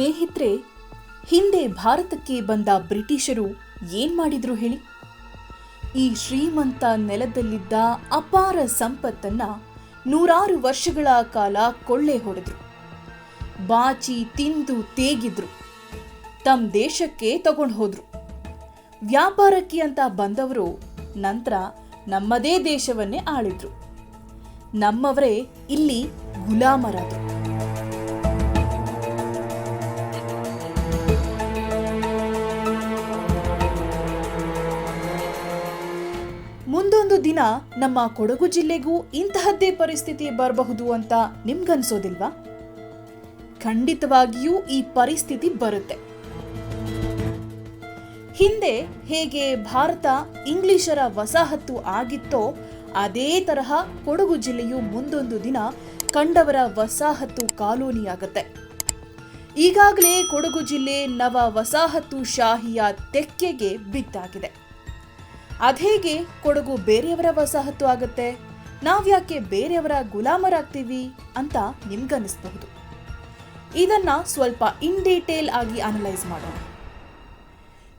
ಸ್ನೇಹಿತರೆ, ಹಿಂದೆ ಭಾರತಕ್ಕೆ ಬಂದ ಬ್ರಿಟಿಷರು ಏನ್ ಮಾಡಿದ್ರು ಹೇಳಿ? ಈ ಶ್ರೀಮಂತ ನೆಲದಲ್ಲಿದ್ದ ಅಪಾರ ಸಂಪತ್ತನ್ನ ನೂರಾರು ವರ್ಷಗಳ ಕಾಲ ಕೊಳ್ಳೆ ಹೊಡೆದ್ರು. ಬಾಚಿ ತಿಂದು ತೇಗಿದ್ರು. ತಮ್ಮ ದೇಶಕ್ಕೆ ತಗೊಂಡು ಹೋದ್ರು. ವ್ಯಾಪಾರಕ್ಕೆ ಅಂತ ಬಂದವರು ನಂತರ ನಮ್ಮದೇ ದೇಶವನ್ನೇ ಆಳಿದ್ರು. ನಮ್ಮವರೇ ಇಲ್ಲಿ ಗುಲಾಮರಾದ್ರು. ಮುಂದೊಂದು ದಿನ ನಮ್ಮ ಕೊಡಗು ಜಿಲ್ಲೆಗೂ ಇಂತಹದ್ದೇ ಪರಿಸ್ಥಿತಿ ಬರಬಹುದು ಅಂತ ನಿಮ್ಗನ್ಸೋದಿಲ್ವಾ? ಖಂಡಿತವಾಗಿಯೂ ಈ ಪರಿಸ್ಥಿತಿ ಬರುತ್ತೆ. ಹಿಂದೆ ಹೇಗೆ ಭಾರತ ಇಂಗ್ಲಿಷರ ವಸಾಹತು ಆಗಿತ್ತೋ, ಅದೇ ತರಹ ಕೊಡಗು ಜಿಲ್ಲೆಯು ಮುಂದೊಂದು ದಿನ ಕಂಡವರ ವಸಾಹತು ಕಾಲೋನಿಯಾಗತ್ತೆ. ಈಗಾಗಲೇ ಕೊಡಗು ಜಿಲ್ಲೆ ನವ ವಸಾಹತು ಶಾಹಿಯ ತೆಕ್ಕೆಗೆ ಬಿದ್ದಾಗಿದೆ. ಅದ್ಹೇಗೆ ಕೊಡಗು ಬೇರೆಯವರ ವಸಾಹತು ಆಗುತ್ತೆ? ನಾವ್ಯಾಕೆ ಬೇರೆಯವರ ಗುಲಾಮರಾಗ್ತೀವಿ ಅಂತ ನಿಮ್ಗನ್ನಿಸ್ಬಹುದು. ಇದನ್ನ ಸ್ವಲ್ಪ ಇನ್ ಡೀಟೇಲ್ ಆಗಿ ಅನಲೈಸ್ ಮಾಡೋಣ.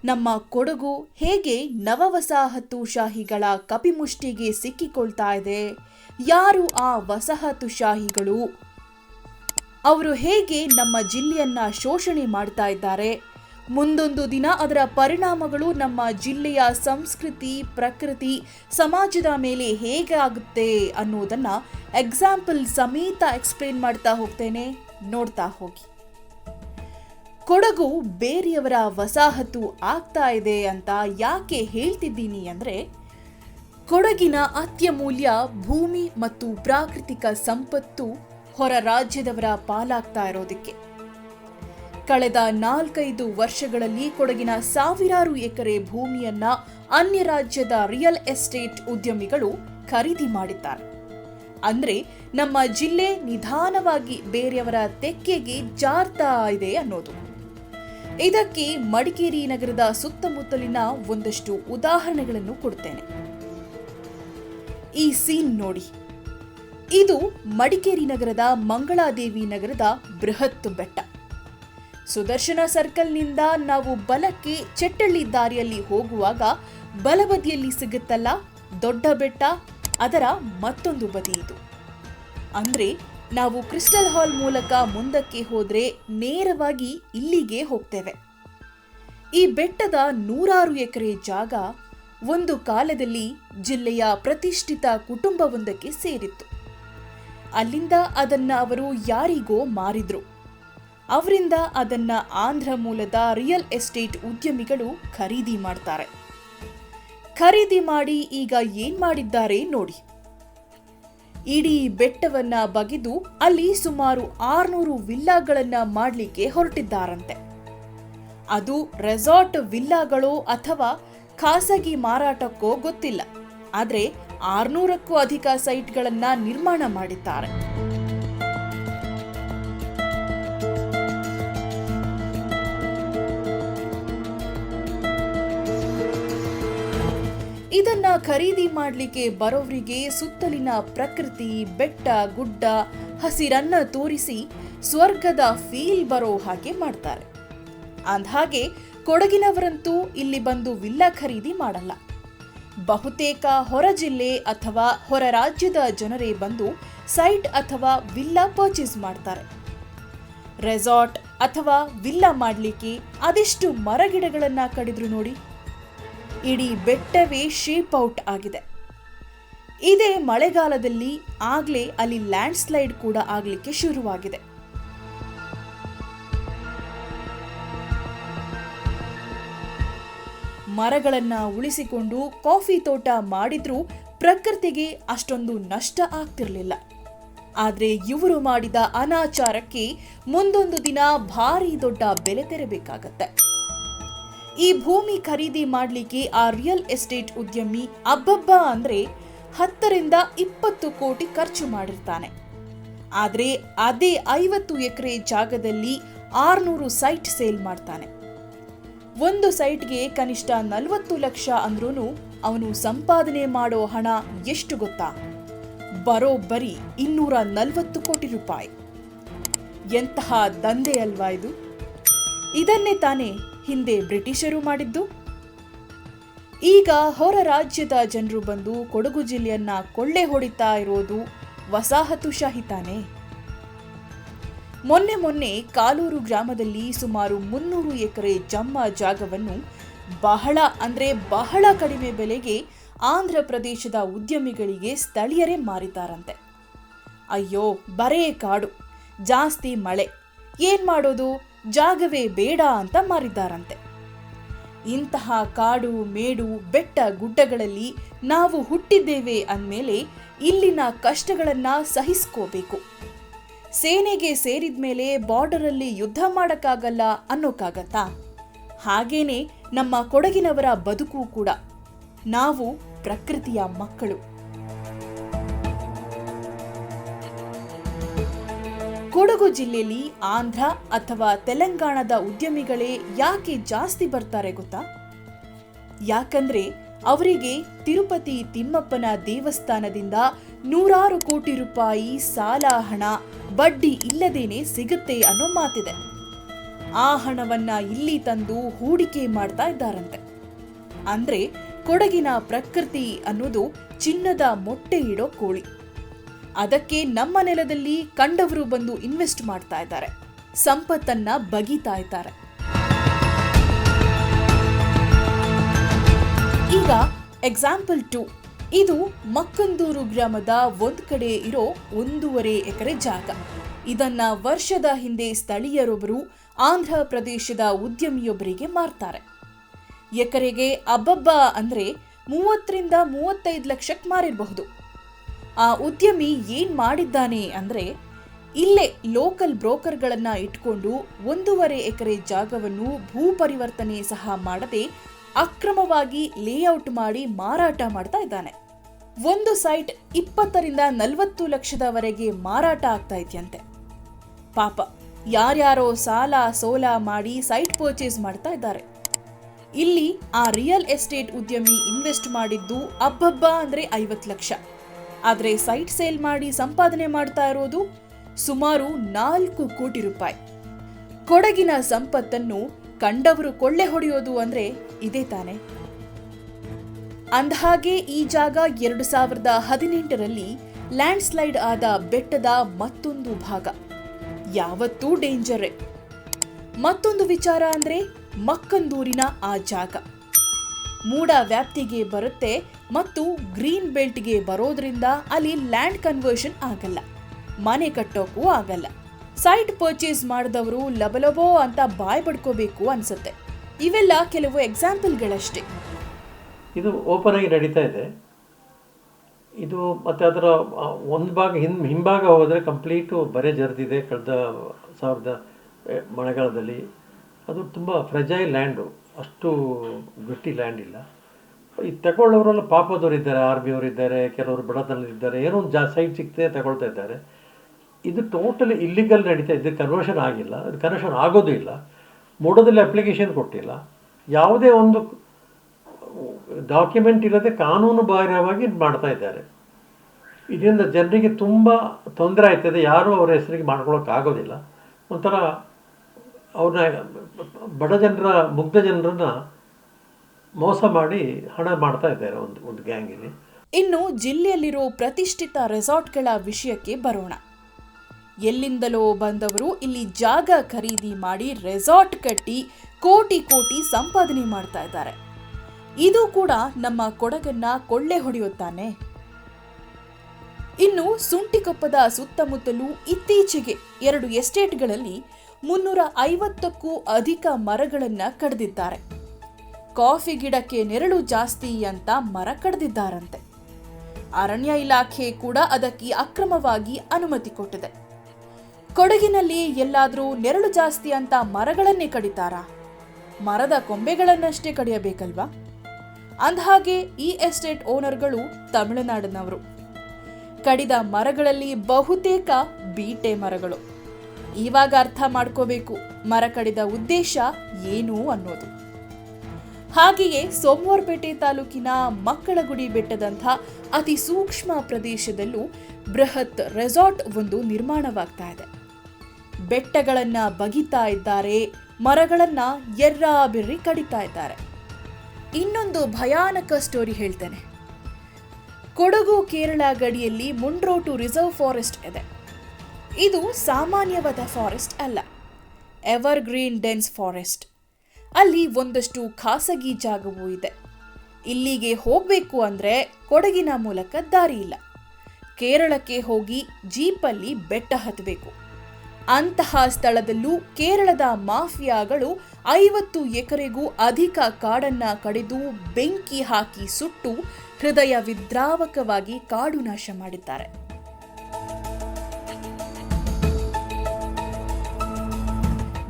ನಮ್ಮ ಕೊಡಗು ಹೇಗೆ ನವ ವಸಾಹತು ಶಾಹಿಗಳ ಕಪಿಮುಷ್ಟಿಗೆ ಸಿಕ್ಕಿಕೊಳ್ತಾ ಇದೆ? ಯಾರು ಆ ವಸಾಹತು ಶಾಹಿಗಳು? ಅವರು ಹೇಗೆ ನಮ್ಮ ಜಿಲ್ಲೆಯನ್ನ ಶೋಷಣೆ ಮಾಡ್ತಾ ಇದ್ದಾರೆ? ಮುಂದೊಂದು ದಿನ ಅದರ ಪರಿಣಾಮಗಳು ನಮ್ಮ ಜಿಲ್ಲೆಯ ಸಂಸ್ಕೃತಿ, ಪ್ರಕೃತಿ, ಸಮಾಜದ ಮೇಲೆ ಹೇಗೆ ಆಗುತ್ತೆ ಅನ್ನೋದನ್ನ ಎಕ್ಸಾಂಪಲ್ ಸಮೇತ ಎಕ್ಸ್ಪ್ಲೇನ್ ಮಾಡ್ತಾ ಹೋಗ್ತೇನೆ. ನೋಡ್ತಾ ಹೋಗಿ. ಕೊಡಗು ಬೇರೆಯವರ ವಸಾಹತು ಆಗ್ತಾ ಇದೆ ಅಂತ ಯಾಕೆ ಹೇಳ್ತಿದ್ದೀನಿ ಅಂದರೆ, ಕೊಡಗಿನ ಅತ್ಯಮೂಲ್ಯ ಭೂಮಿ ಮತ್ತು ಪ್ರಾಕೃತಿಕ ಸಂಪತ್ತು ಹೊರ ರಾಜ್ಯದವರ ಪಾಲಾಗ್ತಾ ಇರೋದಕ್ಕೆ. ಕಳೆದ ನಾಲ್ಕೈದು ವರ್ಷಗಳಲ್ಲಿ ಕೊಡಗಿನ ಸಾವಿರಾರು ಎಕರೆ ಭೂಮಿಯನ್ನ ಅನ್ಯ ರಾಜ್ಯದ ರಿಯಲ್ ಎಸ್ಟೇಟ್ ಉದ್ಯಮಿಗಳು ಖರೀದಿ ಮಾಡಿದ್ದಾರೆ. ಅಂದ್ರೆ ನಮ್ಮ ಜಿಲ್ಲೆ ನಿಧಾನವಾಗಿ ಬೇರೆಯವರ ತೆಕ್ಕೆಗೆ ಜಾರ್ತಾ ಇದೆ ಅನ್ನೋದು. ಇದಕ್ಕೆ ಮಡಿಕೇರಿ ನಗರದ ಸುತ್ತಮುತ್ತಲಿನ ಒಂದಷ್ಟು ಉದಾಹರಣೆಗಳನ್ನು ಕೊಡ್ತೇನೆ. ಈ ಸೀನ್ ನೋಡಿ. ಇದು ಮಡಿಕೇರಿ ನಗರದ ಮಂಗಳಾದೇವಿ ನಗರದ ಬೃಹತ್ ಬೆಟ್ಟ. ಸುದರ್ಶನ ಸರ್ಕಲ್ನಿಂದ ನಾವು ಬಲಕ್ಕೆ ಚೆಟ್ಟಳ್ಳಿ ದಾರಿಯಲ್ಲಿ ಹೋಗುವಾಗ ಬಲಬದಿಯಲ್ಲಿ ಸಿಗುತ್ತಲ್ಲ ದೊಡ್ಡ ಬೆಟ್ಟ, ಅದರ ಮತ್ತೊಂದು ಬದಿ ಇದು. ಅಂದ್ರೆ ನಾವು ಕ್ರಿಸ್ಟಲ್ ಹಾಲ್ ಮೂಲಕ ಮುಂದಕ್ಕೆ ಹೋದ್ರೆ ನೇರವಾಗಿ ಇಲ್ಲಿಗೆ ಹೋಗ್ತೇವೆ. ಈ ಬೆಟ್ಟದ ನೂರಾರು ಎಕರೆ ಜಾಗ ಒಂದು ಕಾಲದಲ್ಲಿ ಜಿಲ್ಲೆಯ ಪ್ರತಿಷ್ಠಿತ ಕುಟುಂಬವೊಂದಕ್ಕೆ ಸೇರಿತ್ತು. ಅಲ್ಲಿಂದ ಅದನ್ನ ಅವರು ಯಾರಿಗೋ ಮಾರಿದ್ರು. ಅವರಿಂದ ಅದನ್ನ ಆಂಧ್ರ ಮೂಲದ ರಿಯಲ್ ಎಸ್ಟೇಟ್ ಉದ್ಯಮಿಗಳು ಖರೀದಿ ಮಾಡ್ತಾರೆ. ಖರೀದಿ ಮಾಡಿ ಈಗ ಏನ್ ಮಾಡಿದ್ದಾರೆ ನೋಡಿ. ಇಡೀ ಬೆಟ್ಟವನ್ನ ಬಗೆದು ಅಲ್ಲಿ ಸುಮಾರು ಆರ್ನೂರು ವಿಲ್ಲಾಗಳನ್ನ ಮಾಡಲಿಕ್ಕೆ ಹೊರಟಿದ್ದಾರಂತೆ. ಅದು ರೆಸಾರ್ಟ್ ವಿಲ್ಲಾಗಳೋ ಅಥವಾ ಖಾಸಗಿ ಮಾರಾಟಕ್ಕೋ ಗೊತ್ತಿಲ್ಲ. ಆದರೆ ಆರ್ನೂರಕ್ಕೂ ಅಧಿಕ ಸೈಟ್ಗಳನ್ನ ನಿರ್ಮಾಣ ಮಾಡಿದ್ದಾರೆ. ಇದನ್ನ ಖರೀದಿ ಮಾಡ್ಲಿಕ್ಕೆ ಬರೋವರಿಗೆ ಸುತ್ತಲಿನ ಪ್ರಕೃತಿ, ಬೆಟ್ಟ, ಗುಡ್ಡ, ಹಸಿರನ್ನ ತೋರಿಸಿ ಸ್ವರ್ಗದ ಫೀಲ್ ಬರೋ ಹಾಗೆ ಮಾಡ್ತಾರೆ. ಅಂದ್ಹಾಗೆ ಕೊಡಗಿನವರಂತೂ ಇಲ್ಲಿ ಬಂದು ವಿಲ್ಲಾ ಖರೀದಿ ಮಾಡಲ್ಲ. ಬಹುತೇಕ ಹೊರ ಜಿಲ್ಲೆ ಅಥವಾ ಹೊರ ರಾಜ್ಯದ ಜನರೇ ಬಂದು ಸೈಟ್ ಅಥವಾ ವಿಲ್ಲಾ ಪರ್ಚೇಸ್ ಮಾಡ್ತಾರೆ. ರೆಸಾರ್ಟ್ ಅಥವಾ ವಿಲ್ಲಾ ಮಾಡಲಿಕ್ಕೆ ಅದೆಷ್ಟು ಮರಗಿಡಗಳನ್ನ ಕಡಿದ್ರು ನೋಡಿ. ಇಡೀ ಬೆಟ್ಟವೇ ಶೇಪ್ ಔಟ್ ಆಗಿದೆ. ಇದೇ ಮಳೆಗಾಲದಲ್ಲಿ ಆಗ್ಲೇ ಅಲ್ಲಿ ಲ್ಯಾಂಡ್ ಸ್ಲೈಡ್ ಕೂಡ ಆಗ್ಲಿಕ್ಕೆ ಶುರುವಾಗಿದೆ. ಮರಗಳನ್ನ ಉಳಿಸಿಕೊಂಡು ಕಾಫಿ ತೋಟ ಮಾಡಿದ್ರೂ ಪ್ರಕೃತಿಗೆ ಅಷ್ಟೊಂದು ನಷ್ಟ ಆಗ್ತಿರಲಿಲ್ಲ. ಆದ್ರೆ ಇವರು ಮಾಡಿದ ಅನಾಚಾರಕ್ಕೆ ಮುಂದೊಂದು ದಿನ ಭಾರಿ ದೊಡ್ಡ ಬೆಲೆ ತೆರಬೇಕಾಗತ್ತೆ. ಈ ಭೂಮಿ ಖರೀದಿ ಮಾಡಲಿಕ್ಕೆ ಆ ರಿಯಲ್ ಎಸ್ಟೇಟ್ ಉದ್ಯಮಿ ಅಬ್ಬಬ್ಬ ಅಂದ್ರೆ ಹತ್ತರಿಂದ ಇಪ್ಪತ್ತು ಕೋಟಿ ಖರ್ಚು ಮಾಡಿರ್ತಾನೆ. ಆದ್ರೆ ಅದೇ ಐವತ್ತು ಎಕರೆ ಜಾಗದಲ್ಲಿ ಆರ್ನೂರು ಸೈಟ್ ಸೇಲ್ ಮಾಡ್ತಾನೆ. ಒಂದು ಸೈಟ್ಗೆ ಕನಿಷ್ಠ ನಲವತ್ತು ಲಕ್ಷ ಅಂದ್ರೂ ಅವನು ಸಂಪಾದನೆ ಮಾಡೋ ಹಣ ಎಷ್ಟು ಗೊತ್ತಾ? ಬರೋಬ್ಬರಿ ಇನ್ನೂರ ನಲವತ್ತು ಕೋಟಿ ರೂಪಾಯಿ. ಎಂತಹ ದಂಧೆ ಅಲ್ವಾ ಇದು? ಇದನ್ನೇ ತಾನೇ ಹಿಂದೆ ಬ್ರಿಟಿಷರು ಮಾಡಿದ್ದು. ಈಗ ಹೊರ ರಾಜ್ಯದ ಜನರು ಬಂದು ಕೊಡಗು ಜಿಲ್ಲೆಯನ್ನ ಕೊಳ್ಳೆ ಹೊಡಿತಾ ಇರೋದು ವಸಾಹತುಶಾಹಿ ತಾನೇ. ಮೊನ್ನೆ ಮೊನ್ನೆ ಕಾಲೂರು ಗ್ರಾಮದಲ್ಲಿ ಸುಮಾರು ಮುನ್ನೂರು ಎಕರೆ ಜಮ್ಮ ಜಾಗವನ್ನು ಬಹಳ ಅಂದ್ರೆ ಬಹಳ ಕಡಿಮೆ ಬೆಲೆಗೆ ಆಂಧ್ರ ಪ್ರದೇಶದ ಉದ್ಯಮಿಗಳಿಗೆ ಸ್ಥಳೀಯರೇ ಮಾರಿತಾರಂತೆ. ಅಯ್ಯೋ, ಬರೇ ಕಾಡು, ಜಾಸ್ತಿ ಮಳೆ. ಏನ್ ಮಾಡೋದು? ಜಾಗವೇ ಬೇಡ ಅಂತ ಮಾರಿದ್ದಾರಂತೆ. ಇಂತಹ ಕಾಡು, ಮೇಡು, ಬೆಟ್ಟ ಗುಡ್ಡಗಳಲ್ಲಿ ನಾವು ಹುಟ್ಟಿದ್ದೇವೆ ಅಂದಮೇಲೆ ಇಲ್ಲಿನ ಕಷ್ಟಗಳನ್ನ ಸಹಿಸ್ಕೋಬೇಕು. ಸೇನೆಗೆ ಸೇರಿದ ಮೇಲೆ ಬಾರ್ಡರಲ್ಲಿ ಯುದ್ಧ ಮಾಡೋಕ್ಕಾಗಲ್ಲ ಅನ್ನೋಕ್ಕಾಗತ್ತಾ ಹಾಗೇನೆ ನಮ್ಮ ಕೊಡಗಿನವರ ಬದುಕು ಕೂಡ. ನಾವು ಪ್ರಕೃತಿಯ ಮಕ್ಕಳು. ಕೊಡಗು ಜಿಲ್ಲೆಯಲ್ಲಿ ಆಂಧ್ರ ಅಥವಾ ತೆಲಂಗಾಣದ ಉದ್ಯಮಿಗಳೇ ಯಾಕೆ ಜಾಸ್ತಿ ಬರ್ತಾರೆ ಗೊತ್ತಾ? ಯಾಕಂದ್ರೆ ಅವರಿಗೆ ತಿರುಪತಿ ತಿಮ್ಮಪ್ಪನ ದೇವಸ್ಥಾನದಿಂದ ನೂರಾರು ಕೋಟಿ ರೂಪಾಯಿ ಸಾಲ ಹಣ, ಬಡ್ಡಿ ಇಲ್ಲದೇನೆ ಸಿಗುತ್ತೆ ಅನ್ನೋ ಮಾತಿದೆ. ಆ ಹಣವನ್ನ ಇಲ್ಲಿ ತಂದು ಹೂಡಿಕೆ ಮಾಡ್ತಾ ಇದ್ದಾರಂತೆ. ಅಂದ್ರೆ ಕೊಡಗಿನ ಪ್ರಕೃತಿ ಅನ್ನೋದು ಚಿನ್ನದ ಮೊಟ್ಟೆ ಇಡೋ ಕೋಳಿ. ಅದಕ್ಕೆ ನಮ್ಮ ನೆಲದಲ್ಲಿ ಕಂಡವರು ಬಂದು ಇನ್ವೆಸ್ಟ್ ಮಾಡ್ತಾ ಇದ್ದಾರೆ. ಸಂಪತ್ತನ್ನ ಬಗಿತಾ ಇದ್ದಾರೆ. ಈಗ ಎಕ್ಸಾಂಪಲ್ ಟು ಇದು ಮಕ್ಕಂದೂರು ಗ್ರಾಮದ ಒಂದ್ ಕಡೆ ಇರೋ ಒಂದೂವರೆ ಎಕರೆ ಜಾಗ. ಇದನ್ನ ವರ್ಷದ ಹಿಂದೆ ಸ್ಥಳೀಯರೊಬ್ಬರು ಆಂಧ್ರ ಪ್ರದೇಶದ ಉದ್ಯಮಿಯೊಬ್ಬರಿಗೆ ಮಾರ್ತಾರೆ. ಎಕರೆಗೆ ಅಬ್ಬಬ್ಬ ಅಂದ್ರೆ ಮೂವತ್ತರಿಂದ ಮೂವತ್ತೈದು ಲಕ್ಷಕ್ಕೆ ಮಾರಿರಬಹುದು. ಆ ಉದ್ಯಮಿ ಏನು ಮಾಡಿದ್ದಾನೆ ಅಂದ್ರೆ ಇಲ್ಲೇ ಲೋಕಲ್ ಬ್ರೋಕರ್ಗಳನ್ನು ಇಟ್ಕೊಂಡು ಒಂದೂವರೆ ಎಕರೆ ಜಾಗವನ್ನು ಭೂ ಪರಿವರ್ತನೆ ಸಹ ಮಾಡದೆ ಅಕ್ರಮವಾಗಿ ಲೇಔಟ್ ಮಾಡಿ ಮಾರಾಟ ಮಾಡ್ತಾ ಇದ್ದಾನೆ. ಒಂದು ಸೈಟ್ ಇಪ್ಪತ್ತರಿಂದ ನಲವತ್ತು ಲಕ್ಷದವರೆಗೆ ಮಾರಾಟ ಆಗ್ತಾ ಇದೆಯಂತೆ. ಪಾಪ, ಯಾರ್ಯಾರೋ ಸಾಲ ಸೋಲ ಮಾಡಿ ಸೈಟ್ ಪರ್ಚೇಸ್ ಮಾಡ್ತಾ ಇದ್ದಾರೆ. ಇಲ್ಲಿ ಆ ರಿಯಲ್ ಎಸ್ಟೇಟ್ ಉದ್ಯಮಿ ಇನ್ವೆಸ್ಟ್ ಮಾಡಿದ್ದು ಅಬ್ಬಬ್ಬ ಅಂದ್ರೆ ಐವತ್ತು ಲಕ್ಷ. ಆದ್ರೆ ಸೈಟ್ ಸೇಲ್ ಮಾಡಿ ಸಂಪಾದನೆ ಮಾಡ್ತಾ ಇರೋದು ಸುಮಾರು ನಾಲ್ಕು ಕೋಟಿ ರೂಪಾಯಿ. ಕೊಡಗಿನ ಸಂಪತ್ತನ್ನು ಕಂಡವರು ಕೊಳ್ಳೆ ಹೊಡೆಯೋದು ಅಂದರೆ ಇದೇ ತಾನೆ. ಅಂದಹಾಗೆ ಈ ಜಾಗ ಎರಡು ಸಾವಿರದ ಹದಿನೆಂಟರಲ್ಲಿ ಲ್ಯಾಂಡ್ ಸ್ಲೈಡ್ ಆದ ಬೆಟ್ಟದ ಮತ್ತೊಂದು ಭಾಗ. ಯಾವತ್ತೂ ಡೇಂಜರೇ. ಮತ್ತೊಂದು ವಿಚಾರ ಅಂದರೆ ಮಕ್ಕಂದೂರಿನ ಆ ಜಾಗ. ಮೂಡ ವ್ಯಾಪ್ತಿಗೆ ಬರುತ್ತೆ ಮತ್ತು ಗ್ರೀನ್ ಬೆಲ್ಟ್ಗೆ ಬರೋದ್ರಿಂದ ಅಲ್ಲಿ ಲ್ಯಾಂಡ್ ಕನ್ವರ್ಷನ್ ಆಗಲ್ಲ. ಮನೆ ಕಟ್ಟೋಕ್ಕೂ ಆಗಲ್ಲ. ಸೈಟ್ ಪರ್ಚೇಸ್ ಮಾಡಿದವರು ಲಬಲಬೋ ಅಂತ ಬಾಯ್ ಪಡ್ಕೋಬೇಕು ಅನ್ಸುತ್ತೆ. ಇವೆಲ್ಲ ಕೆಲವು ಎಕ್ಸಾಂಪಲ್ಗಳಷ್ಟೇ. ಇದು ಓಪನ್ ಆಗಿ ನಡೀತಾ ಇದೆ. ಇದು ಮತ್ತು ಅದರ ಒಂದು ಭಾಗ ಹಿಂದ್ ಹಿಂಭಾಗ ಹೋದರೆ ಕಂಪ್ಲೀಟು ಬರೆ ಜರಿದಿದೆ ಕಳೆದ ಸಾವಿರದ ಮಳೆಗಾಲದಲ್ಲಿ. ಅದು ತುಂಬ ಫ್ರೆಜೈಲ್ ಲ್ಯಾಂಡು ಅಷ್ಟು ಗಟ್ಟಿ ಲ್ಯಾಂಡ್ ಇಲ್ಲ. ಈ ತಗೊಳ್ಳೋರೆಲ್ಲ ಪಾಪದವರಿದ್ದಾರೆ ಇದ್ದಾರೆ ಕೆಲವರು ಬಡತನದಿದ್ದಾರೆ ಏನೋ ಒಂದು ಜಾ ಸೈಟ್ ಸಿಗ್ತದೆ ತಗೊಳ್ತಾ ಇದ್ದಾರೆ. ಇದು ಟೋಟಲಿ ಇಲ್ಲಿಗಲ್ ನಡೀತಾ ಇದೆ ಕನ್ವರ್ಷನ್ ಆಗಿಲ್ಲ ಅದು ಕನ್ವರ್ಷನ್ ಆಗೋದೂ ಇಲ್ಲ, ಮೂಡದಲ್ಲಿ ಅಪ್ಲಿಕೇಶನ್ ಕೊಟ್ಟಿಲ್ಲ. ಯಾವುದೇ ಒಂದು ಡಾಕ್ಯುಮೆಂಟ್ ಇಲ್ಲದೆ ಕಾನೂನು ಬಾಹಿರವಾಗಿ ಇದು ಮಾಡ್ತಾ ಇದ್ದಾರೆ. ಇದರಿಂದ ಜನರಿಗೆ ತುಂಬ ತೊಂದರೆ ಆಯ್ತದೆ ಯಾರೂ ಅವರ ಹೆಸರಿಗೆ ಮಾಡ್ಕೊಳ್ಳೋಕ್ಕಾಗೋದಿಲ್ಲ ಒಂಥರ ಅವ್ರನ್ನ ಬಡ ಜನರ, ಮುಗ್ಧ ಜನರನ್ನ ಮೋಸ ಮಾಡಿ ಹಣ ಮಾಡ್ತಾ ಇದ್ದಾರೆ ಒಂದು ಒಂದು ಗ್ಯಾಂಗಿಗೆ. ಇನ್ನು ಜಿಲ್ಲೆಯಲ್ಲಿರೋ ಪ್ರತಿಷ್ಠಿತ ರೆಸಾರ್ಟ್ಗಳ ವಿಷಯಕ್ಕೆ ಬರೋಣ. ಎಲ್ಲಿಂದಲೋ ಬಂದವರು ಇಲ್ಲಿ ಜಾಗ ಖರೀದಿ ಮಾಡಿ ರೆಸಾರ್ಟ್ ಕಟ್ಟಿ ಕೋಟಿ ಕೋಟಿ ಸಂಪಾದನೆ ಮಾಡ್ತಾ ಇದ್ದಾರೆ. ಇದು ಕೂಡ ನಮ್ಮ ಕೊಡಗನ್ನ ಕೊಳ್ಳೆ ಹೊಡೆಯುತ್ತಾನೆ. ಇನ್ನು ಸುಂಟಿಕೊಪ್ಪದ ಸುತ್ತಮುತ್ತಲೂ ಇತ್ತೀಚೆಗೆ ಎರಡು ಎಸ್ಟೇಟ್ಗಳಲ್ಲಿ ಮುನ್ನೂರ ಐವತ್ತಕ್ಕೂ ಅಧಿಕ ಮರಗಳನ್ನು ಕಡಿದಿದ್ದಾರೆ. ಕಾಫಿ ಗಿಡಕ್ಕೆ ನೆರಳು ಜಾಸ್ತಿ ಅಂತ ಮರ ಕಡ್ದಿದ್ದಾರಂತೆ. ಅರಣ್ಯ ಇಲಾಖೆ ಕೂಡ ಅದಕ್ಕೆ ಅಕ್ರಮವಾಗಿ ಅನುಮತಿ ಕೊಟ್ಟಿದೆ. ಕೊಡಗಿನಲ್ಲಿ ಎಲ್ಲಾದರೂ ನೆರಳು ಜಾಸ್ತಿ ಅಂತ ಮರಗಳನ್ನೇ ಕಡಿತಾರಾ? ಮರದ ಕೊಂಬೆಗಳನ್ನಷ್ಟೇ ಕಡಿಯಬೇಕಲ್ವಾ? ಅಂದಹಾಗೆ ಈ ಎಸ್ಟೇಟ್ ಓನರ್ಗಳು ತಮಿಳುನಾಡಿನವರು. ಕಡಿದ ಮರಗಳಲ್ಲಿ ಬಹುತೇಕ ಬೀಟೆ ಮರಗಳು. ಇವಾಗ ಅರ್ಥ ಮಾಡ್ಕೋಬೇಕು. ಮರ ಕಡಿದ ಉದ್ದೇಶ ಏನು ಅನ್ನೋದು. ಹಾಗೆಯೇ ಸೋಮವಾರಪೇಟೆ ತಾಲೂಕಿನ ಮಕ್ಕಳಗುಡಿ ಬೆಟ್ಟದಂಥ ಅತಿ ಸೂಕ್ಷ್ಮ ಪ್ರದೇಶದಲ್ಲೂ ಬೃಹತ್ ರೆಸಾರ್ಟ್ ಒಂದು ನಿರ್ಮಾಣವಾಗ್ತಾ ಇದೆ. ಬೆಟ್ಟಗಳನ್ನ ಬಗಿತಾ ಇದ್ದಾರೆ, ಮರಗಳನ್ನ ಎರ್ರಾಬಿರ್ರಿ ಕಡಿತಾ ಇದ್ದಾರೆ. ಇನ್ನೊಂದು ಭಯಾನಕ ಸ್ಟೋರಿ ಹೇಳ್ತೇನೆ. ಕೊಡಗು ಕೇರಳ ಗಡಿಯಲ್ಲಿ ಮುಂಡ್ರೋಟು ರಿಸರ್ವ್ ಫಾರೆಸ್ಟ್ ಇದೆ. ಇದು ಸಾಮಾನ್ಯವಾದ ಫಾರೆಸ್ಟ್ ಅಲ್ಲ. ಎವರ್ ಗ್ರೀನ್ ಡೆನ್ಸ್ ಫಾರೆಸ್ಟ್ ಅಲ್ಲಿ ಒಂದಷ್ಟು ಖಾಸಗಿ ಜಾಗವೂ ಇದೆ. ಇಲ್ಲಿಗೆ ಹೋಗಬೇಕು ಅಂದರೆ ಕೊಡಗಿನ ಮೂಲಕ ದಾರಿ ಇಲ್ಲ. ಕೇರಳಕ್ಕೆ ಹೋಗಿ ಜೀಪಲ್ಲಿ ಬೆಟ್ಟ ಹತ್ತಬೇಕು ಅಂತಹ ಸ್ಥಳದಲ್ಲೂ ಕೇರಳದ ಮಾಫಿಯಾಗಳು ಐವತ್ತು ಎಕರೆಗೂ ಅಧಿಕ ಕಾಡನ್ನ ಕಡಿದು ಬೆಂಕಿ ಹಾಕಿ ಸುಟ್ಟು ಹೃದಯ ವಿದ್ರಾವಕವಾಗಿ ಕಾಡು ನಾಶ ಮಾಡಿದ್ದಾರೆ.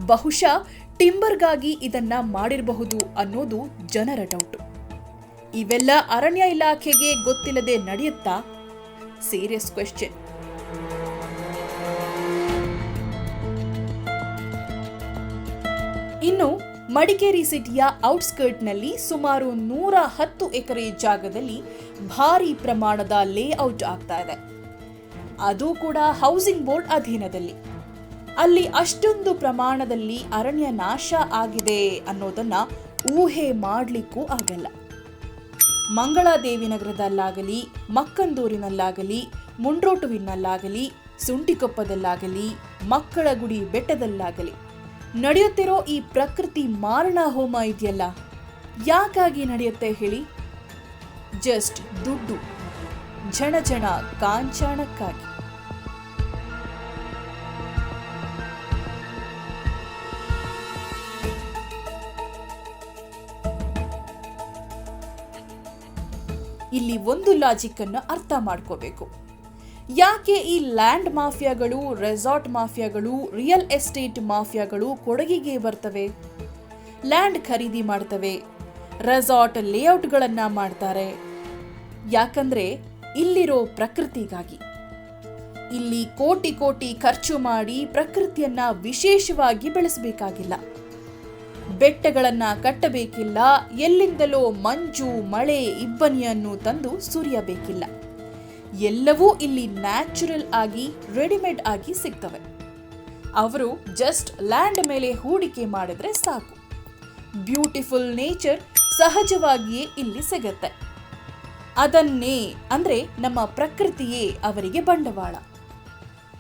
ಬಹುಶಃ ಟಿಂಬರ್ಗಾಗಿ ಇದನ್ನ ಮಾಡಿರಬಹುದು ಅನ್ನೋದು ಜನರ ಡೌಟ್ ಇವೆಲ್ಲ ಅರಣ್ಯ ಇಲಾಖೆಗೆ ಗೊತ್ತಿಲ್ಲದೆ ನಡೆಯುತ್ತಾ? ಸೀರಿಯಸ್ ಕ್ವೆಶ್ಚನ್ ಇನ್ನು ಮಡಿಕೇರಿ ಸಿಟಿಯ ಔಟ್ಸ್ಕರ್ಟ್ನಲ್ಲಿ ಸುಮಾರು ನೂರ ಹತ್ತು ಎಕರೆ ಜಾಗದಲ್ಲಿ ಭಾರಿ ಪ್ರಮಾಣದ ಲೇಔಟ್ ಆಗ್ತಾ ಇದೆ. ಅದು ಕೂಡ ಹೌಸಿಂಗ್ ಬೋರ್ಡ್ ಅಧೀನದಲ್ಲಿ. ಅಲ್ಲಿ ಅಷ್ಟೊಂದು ಪ್ರಮಾಣದಲ್ಲಿ ಅರಣ್ಯ ನಾಶ ಆಗಿದೆ ಅನ್ನೋದನ್ನ ಊಹೆ ಮಾಡಲಿಕ್ಕೂ ಆಗಲ್ಲ. ಮಂಗಳಾದೇವಿನಗರದಲ್ಲಾಗಲಿ, ಮಕ್ಕಂದೂರಿನಲ್ಲಾಗಲಿ, ಮುಂಡ್ರೋಟುವಿನಲ್ಲಾಗಲಿ, ಸುಂಟಿಕೊಪ್ಪದಲ್ಲಾಗಲಿ ಮಕ್ಕಳ ಗುಡಿ ಬೆಟ್ಟದಲ್ಲಾಗಲಿ, ನಡೆಯುತ್ತಿರೋ ಈ ಪ್ರಕೃತಿ ಮಾರಣ ಹೋಮ ಇದೆಯಲ್ಲ? ಯಾಕಾಗಿ ನಡೆಯುತ್ತೆ ಹೇಳಿ? ಜಸ್ಟ್ ದುಡ್ಡು. ಝಣ ಝಣ ಕಾಂಚಾಣಕ್ಕಾಗಿ ಇಲ್ಲಿ ಒಂದು ಲಾಜಿಕ್ ಅನ್ನು ಅರ್ಥ ಮಾಡ್ಕೋಬೇಕು. ಯಾಕೆ ಈ ಲ್ಯಾಂಡ್ ಮಾಫಿಯಾಗಳು ರೆಸಾರ್ಟ್ ಮಾಫಿಯಾಗಳು ರಿಯಲ್ ಎಸ್ಟೇಟ್ ಮಾಫಿಯಾಗಳು ಕೊಡಗಿಗೆ ಬರ್ತವೆ? ಲ್ಯಾಂಡ್ ಖರೀದಿ ಮಾಡ್ತವೆ ರೆಸಾರ್ಟ್ ಲೇಔಟ್ಗಳನ್ನ ಮಾಡ್ತಾರೆ. ಯಾಕಂದ್ರೆ ಇಲ್ಲಿರೋ ಪ್ರಕೃತಿಗಾಗಿ. ಇಲ್ಲಿ ಕೋಟಿ ಕೋಟಿ ಖರ್ಚು ಮಾಡಿ ಪ್ರಕೃತಿಯನ್ನ ವಿಶೇಷವಾಗಿ ಬೆಳೆಸಬೇಕಾಗಿಲ್ಲ. ಬೆಟ್ಟಗಳನ್ನ ಕಟ್ಟಬೇಕಿಲ್ಲ, ಎಲ್ಲಿಂದಲೋ ಮಂಜು, ಮಳೆ, ಇಬ್ಬನಿಯನ್ನು ತಂದು ಸುರಿಯಬೇಕಿಲ್ಲ. ಎಲ್ಲವೂ ಇಲ್ಲಿ ನ್ಯಾಚುರಲ್ ಆಗಿ, ರೆಡಿಮೇಡ್ ಆಗಿ ಸಿಗ್ತವೆ. ಅವರು ಜಸ್ಟ್ ಲ್ಯಾಂಡ್ ಮೇಲೆ ಹೂಡಿಕೆ ಮಾಡಿದ್ರೆ ಸಾಕು. ಬ್ಯೂಟಿಫುಲ್ ನೇಚರ್ ಸಹಜವಾಗಿಯೇ ಇಲ್ಲಿ ಸಿಗುತ್ತೆ. ಅದನ್ನೇ ಅಂದರೆ ನಮ್ಮ ಪ್ರಕೃತಿಯೇ ಅವರಿಗೆ ಬಂಡವಾಳ.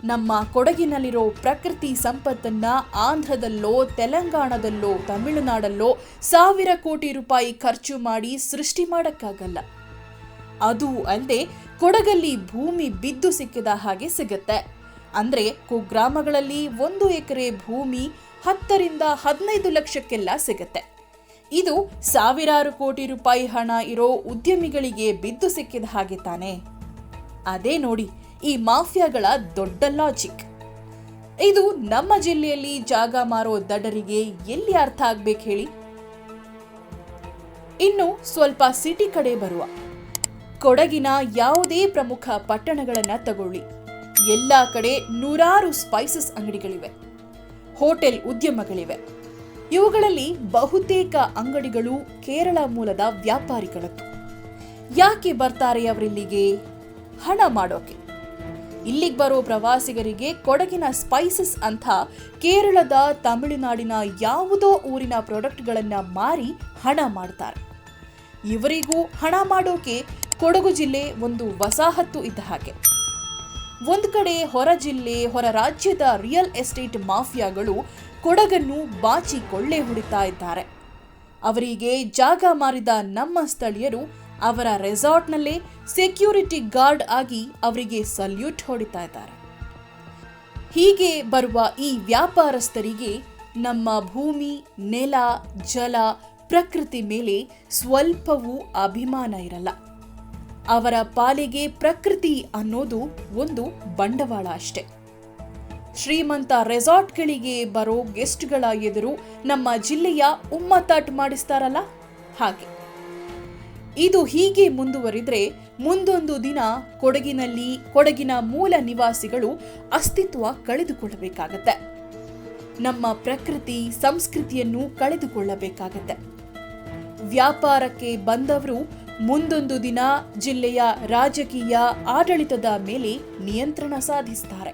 ನಮ್ಮ ಕೊಡಗಿನಲ್ಲಿರೋ ಪ್ರಕೃತಿ ಸಂಪತ್ತನ್ನ ಆಂಧ್ರದಲ್ಲೋ, ತೆಲಂಗಾಣದಲ್ಲೋ, ತಮಿಳುನಾಡಲ್ಲೋ ಸಾವಿರ ಕೋಟಿ ರೂಪಾಯಿ ಖರ್ಚು ಮಾಡಿ ಸೃಷ್ಟಿ ಮಾಡಕ್ಕಾಗಲ್ಲ. ಅದು ಅಲ್ಲದೆ ಕೊಡಗಲ್ಲಿ ಭೂಮಿ ಬಿದ್ದು ಸಿಕ್ಕಿದ ಹಾಗೆ ಸಿಗುತ್ತೆ. ಅಂದ್ರೆ ಕುಗ್ರಾಮಗಳಲ್ಲಿ ಒಂದು ಎಕರೆ ಭೂಮಿ ಹತ್ತರಿಂದ ಹದಿನೈದು ಲಕ್ಷಕ್ಕೆಲ್ಲ ಸಿಗುತ್ತೆ. ಇದು ಸಾವಿರಾರು ಕೋಟಿ ರೂಪಾಯಿ ಹಣ ಇರೋ ಉದ್ಯಮಿಗಳಿಗೆ ಬಿದ್ದು ಸಿಕ್ಕಿದ ಹಾಗೆ ತಾನೆ. ಅದೇ ನೋಡಿ ಈ ಮಾಫಿಯಾಗಳ ದೊಡ್ಡ ಲಾಜಿಕ್ ಇದು ನಮ್ಮ ಜಿಲ್ಲೆಯಲ್ಲಿ ಜಾಗ ಮಾರೋ ದಡರಿಗೆ ಎಲ್ಲಿ ಅರ್ಥ ಆಗ್ಬೇಕು ಹೇಳಿ? ಇನ್ನು ಸ್ವಲ್ಪ ಸಿಟಿ ಕಡೆ ಬರುವ. ಕೊಡಗಿನ ಯಾವುದೇ ಪ್ರಮುಖ ಪಟ್ಟಣಗಳನ್ನ ತಗೊಳ್ಳಿ. ಎಲ್ಲ ಕಡೆ ನೂರಾರು ಸ್ಪೈಸಸ್ ಅಂಗಡಿಗಳಿವೆ. ಹೋಟೆಲ್ ಉದ್ಯಮಗಳಿವೆ. ಇವುಗಳಲ್ಲಿ ಬಹುತೇಕ ಅಂಗಡಿಗಳು ಕೇರಳ ಮೂಲದ ವ್ಯಾಪಾರಿಗಳದ್ದು. ಯಾಕೆ ಬರ್ತಾರೆ ಅವರಿಲ್ಲಿಗೆ? ಹಣ ಮಾಡೋಕೆ. ಇಲ್ಲಿಗೆ ಬರೋ ಪ್ರವಾಸಿಗರಿಗೆ ಕೊಡಗಿನ ಸ್ಪೈಸಸ್ ಅಂತ ಕೇರಳದ ತಮಿಳುನಾಡಿನ ಯಾವುದೋ ಊರಿನ ಪ್ರಾಡಕ್ಟ್ಗಳನ್ನು ಮಾರಿ ಹಣ ಮಾಡ್ತಾರೆ. ಇವರಿಗೂ ಹಣ ಮಾಡೋಕೆ ಕೊಡಗು ಜಿಲ್ಲೆ ಒಂದು ವಸಾಹತು ಇದ್ದ ಹಾಗೆ. ಒಂದು ಕಡೆ ಹೊರ ಜಿಲ್ಲೆ, ಹೊರ ರಾಜ್ಯದ ರಿಯಲ್ ಎಸ್ಟೇಟ್ ಮಾಫಿಯಾಗಳು ಕೊಡಗನ್ನು ಬಾಚಿ ಕೊಳ್ಳೆ ಹೊಡಿತಾ ಇದ್ದಾರೆ. ಅವರಿಗೆ ಜಾಗ ಮಾರಿದ ನಮ್ಮ ಸ್ಥಳೀಯರು ಅವರ ರೆಸಾರ್ಟ್ನಲ್ಲೇ ಸೆಕ್ಯೂರಿಟಿ ಗಾರ್ಡ್ ಆಗಿ ಅವರಿಗೆ ಸಲ್ಯೂಟ್ ಹೊಡಿತಾ ಇದ್ದಾರೆ. ಹೀಗೆ ಬರುವ ಈ ವ್ಯಾಪಾರಸ್ಥರಿಗೆ ನಮ್ಮ ಭೂಮಿ, ನೆಲ, ಜಲ, ಪ್ರಕೃತಿ ಮೇಲೆ ಸ್ವಲ್ಪವೂ ಅಭಿಮಾನ ಇರಲ್ಲ. ಅವರ ಪಾಲಿಗೆ ಪ್ರಕೃತಿ ಅನ್ನೋದು ಒಂದು ಬಂಡವಾಳ ಅಷ್ಟೆ. ಶ್ರೀಮಂತ ರೆಸಾರ್ಟ್ಗಳಿಗೆ ಬರೋ ಗೆಸ್ಟ್ಗಳ ಎದುರು ನಮ್ಮ ಜಿಲ್ಲೆಯ ಉಮ್ಮತಾಟ್ ಮಾಡಿಸ್ತಾರಲ್ಲ? ಹಾಗೆ. ಇದು ಹೀಗೆ ಮುಂದುವರಿದ್ರೆ ಮುಂದೊಂದು ದಿನ ಕೊಡಗಿನಲ್ಲಿ, ಕೊಡಗಿನ ಮೂಲ ನಿವಾಸಿಗಳು ಅಸ್ತಿತ್ವ ಕಳೆದುಕೊಳ್ಳಬೇಕಾಗತ್ತೆ. ನಮ್ಮ ಪ್ರಕೃತಿ, ಸಂಸ್ಕೃತಿಯನ್ನು ಕಳೆದುಕೊಳ್ಳಬೇಕಾಗತ್ತೆ. ವ್ಯಾಪಾರಕ್ಕೆ ಬಂದವರು ಮುಂದೊಂದು ದಿನ ಜಿಲ್ಲೆಯ ರಾಜಕೀಯ ಆಡಳಿತದ ಮೇಲೆ ನಿಯಂತ್ರಣ ಸಾಧಿಸ್ತಾರೆ.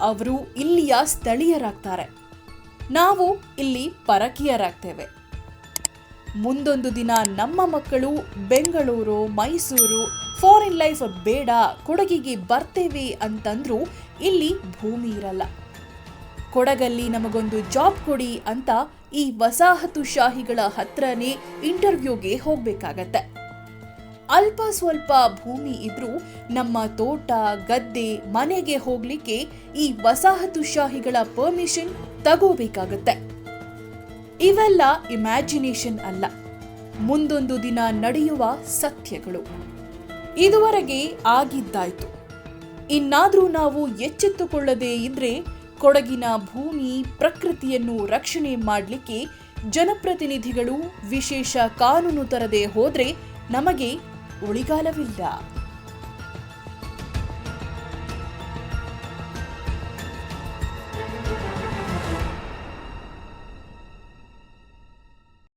ಅವರು ಇಲ್ಲಿಯ ಸ್ಥಳೀಯರಾಗ್ತಾರೆ. ನಾವು ಇಲ್ಲಿ ಪರಕೀಯರಾಗ್ತೇವೆ. ಮುಂದೊಂದು ದಿನ ನಮ್ಮ ಮಕ್ಕಳು ಬೆಂಗಳೂರು, ಮೈಸೂರು ಫಾರಿನ್ ಲೈಫ್ ಬೇಡ, ಕೊಡಗಿಗೆ ಬರ್ತೇವೆ ಅಂತಂದ್ರೂ ಇಲ್ಲಿ ಭೂಮಿ ಇರಲ್ಲ. ಕೊಡಗಲ್ಲಿ ನಮಗೊಂದು ಜಾಬ್ ಕೊಡಿ ಅಂತ ಈ ವಸಾಹತುಶಾಹಿಗಳ ಹತ್ರನೇ ಇಂಟರ್ವ್ಯೂಗೆ ಹೋಗ್ಬೇಕಾಗತ್ತೆ. ಅಲ್ಪ ಸ್ವಲ್ಪ ಭೂಮಿ ಇದ್ರೂ ನಮ್ಮ ತೋಟ, ಗದ್ದೆ, ಮನೆಗೆ ಹೋಗ್ಲಿಕ್ಕೆ ಈ ವಸಾಹತುಶಾಹಿಗಳ ಪರ್ಮಿಷನ್ ತಗೋಬೇಕಾಗತ್ತೆ. ಇವೆಲ್ಲ ಇಮ್ಯಾಜಿನೇಷನ್ ಅಲ್ಲ. ಮುಂದೊಂದು ದಿನ ನಡೆಯುವ ಸತ್ಯಗಳು. ಇದುವರೆಗೆ ಆಗಿದ್ದಾಯ್ತು. ಇನ್ನಾದರೂ ನಾವು ಎಚ್ಚೆತ್ತುಕೊಳ್ಳದೇ ಇದ್ರೆ ಕೊಡಗಿನ ಭೂಮಿ, ಪ್ರಕೃತಿಯನ್ನು ರಕ್ಷಣೆ ಮಾಡಲಿಕ್ಕೆ ಜನಪ್ರತಿನಿಧಿಗಳು ವಿಶೇಷ ಕಾನೂನು ತರದೆ ಹೋದರೆ ನಮಗೆ ಉಳಿಗಾಲವಿಲ್ಲ.